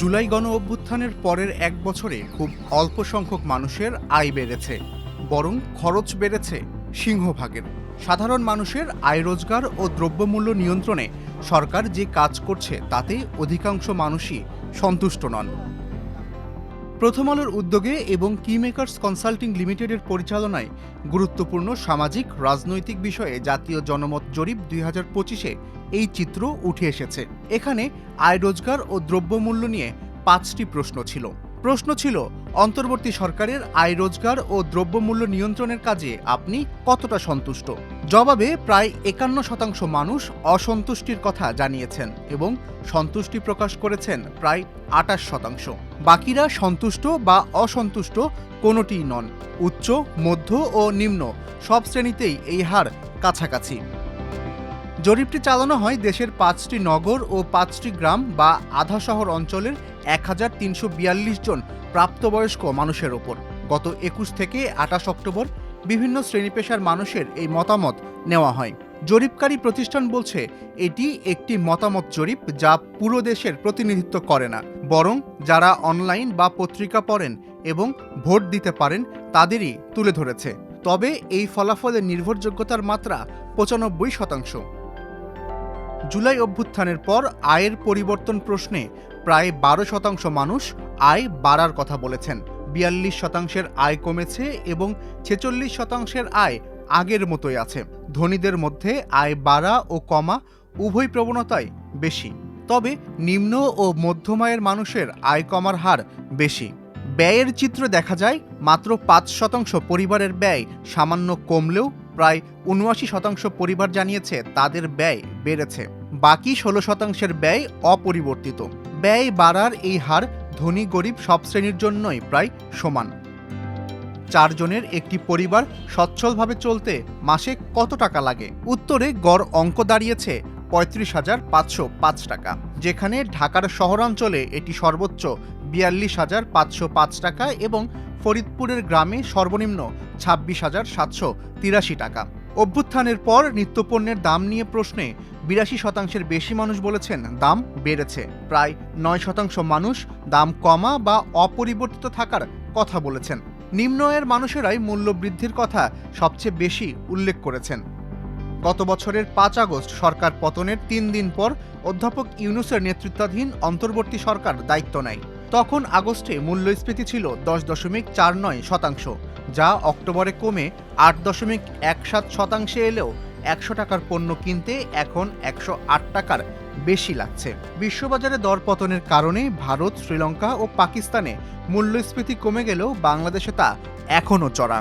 জুলাই গণ অভ্যুত্থানের পরের এক বছরে খুব অল্প সংখ্যক মানুষের আয় বেড়েছে, বরং খরচ বেড়েছে সিংহভাগের। সাধারণ মানুষের আয় রোজগার ও দ্রব্যমূল্য নিয়ন্ত্রণে সরকার যে কাজ করছে তাতে অধিকাংশ মানুষই সন্তুষ্ট নন। প্রথম আলোর উদ্যোগে এবং কি মেকার্স কনসাল্টিং লিমিটেডের পরিচালনায় গুরুত্বপূর্ণ সামাজিক, রাজনৈতিক বিষয়ে জাতীয় জনমত জরিপ দুই হাজার পঁচিশে এই চিত্র উঠে এসেছে। এখানে আয় রোজগার ও দ্রব্যমূল্য নিয়ে পাঁচটি প্রশ্ন ছিল। প্রশ্ন ছিল, অন্তর্বর্তী সরকারের আয় রোজগার ও দ্রব্যমূল্য নিয়ন্ত্রণের কাজে আপনি কতটা সন্তুষ্ট? জবাবে প্রায় একান্ন শতাংশ মানুষ অসন্তুষ্টির কথা জানিয়েছেন এবং সন্তুষ্টি প্রকাশ করেছেন প্রায় আটাশ শতাংশ। বাকিরা সন্তুষ্ট বা অসন্তুষ্ট কোনোটিই নন। উচ্চ, মধ্য ও নিম্ন সব শ্রেণীতেই এই হার কাছাকাছি। জরিপটি চালানো হয় দেশের পাঁচটি নগর ও পাঁচটি গ্রাম বা আধা শহর অঞ্চলের এক হাজার তিনশো বিয়াল্লিশ জন প্রাপ্তবয়স্ক মানুষের ওপর। গত একুশ থেকে আঠাশ অক্টোবর বিভিন্ন শ্রেণি পেশার মানুষের এই মতামত নেওয়া হয়। জরিপকারী প্রতিষ্ঠান বলছে, এটি একটি মতামত জরিপ যা পুরো দেশের প্রতিনিধিত্ব করে না। বরং যারা অনলাইন বা পত্রিকা পড়েন এবং ভোট দিতে পারেন, তাদেরই তুলে ধরেছে। তবে এই ফলাফলের নির্ভরযোগ্যতার মাত্রা পঁচানব্বই শতাংশ। জুলাই অভ্যুত্থানের পর আয়ের পরিবর্তন প্রশ্নে প্রায় বারো শতাংশ মানুষ আয় বাড়ার কথা বলেছেন। বিয়াল্লিশ শতাংশের আয় কমেছে এবং ছেচল্লিশ শতাংশের আয় আগের মতোই আছে। ধনীদের মধ্যে আয় বাড়া ও কমা উভয় প্রবণতাই বেশি। তবে নিম্ন ও মধ্যম আয়ের মানুষের আয় কমার হার বেশি। ব্যয়ের চিত্র দেখা যায়, মাত্র পাঁচ শতাংশ পরিবারের ব্যয় সামান্য কমলেও প্রায় উনআশি শতাংশ পরিবার জানিয়েছে তাদের ব্যয় বেড়েছে। বাকি ষোলো শতাংশের ব্যয় অপরিবর্তিত। ব্যয় বাড়ার এই হার ধনী গরিব সব শ্রেণির জন্যই প্রায় সমান। চারজনের একটি পরিবার সচ্ছলভাবে চলতে মাসে কত টাকা লাগে? উত্তরে গড় অঙ্ক দাঁড়িয়েছে পঁয়ত্রিশ হাজার পাঁচশো পাঁচ টাকা। যেখানে ঢাকার শহরাঞ্চলে এটি সর্বোচ্চ বিয়াল্লিশ হাজার পাঁচশো পাঁচ টাকা এবং ফরিদপুরের গ্রামে সর্বনিম্ন ছাব্বিশ হাজার সাতশো তিরাশি টাকা। অভ্যুত্থানের পর নিত্যপণ্যের দাম নিয়ে প্রশ্নে বিরাশি শতাংশের বেশি মানুষ বলেছেন দাম বেড়েছে। প্রায় নয় শতাংশ মানুষ দাম কমা বা অপরিবর্তিত থাকার কথা বলেছেন। নিম্ন আয়ের মানুষেরাই মূল্য বৃদ্ধির কথা সবচেয়ে বেশি উল্লেখ করেছেন। গত বছরের পাঁচ আগস্ট সরকার পতনের তিন দিন পর অধ্যাপক ইউনুসের নেতৃত্বাধীন অন্তর্বর্তী সরকার দায়িত্ব নেয়। তখন আগস্টে মূল্যস্ফীতি ছিল দশ দশমিক চার নয় শতাংশ, যা অক্টোবরে কমে আট দশমিক এক সাত শতাংশে এলেও একশো টাকার পণ্য কিনতে এখন একশো আট টাকার বেশি লাগছে। বিশ্ববাজারে দরপতনের কারণে ভারত, শ্রীলঙ্কা ও পাকিস্তানে মূল্যস্ফীতি কমে গেলেও বাংলাদেশে তা এখনও চড়া।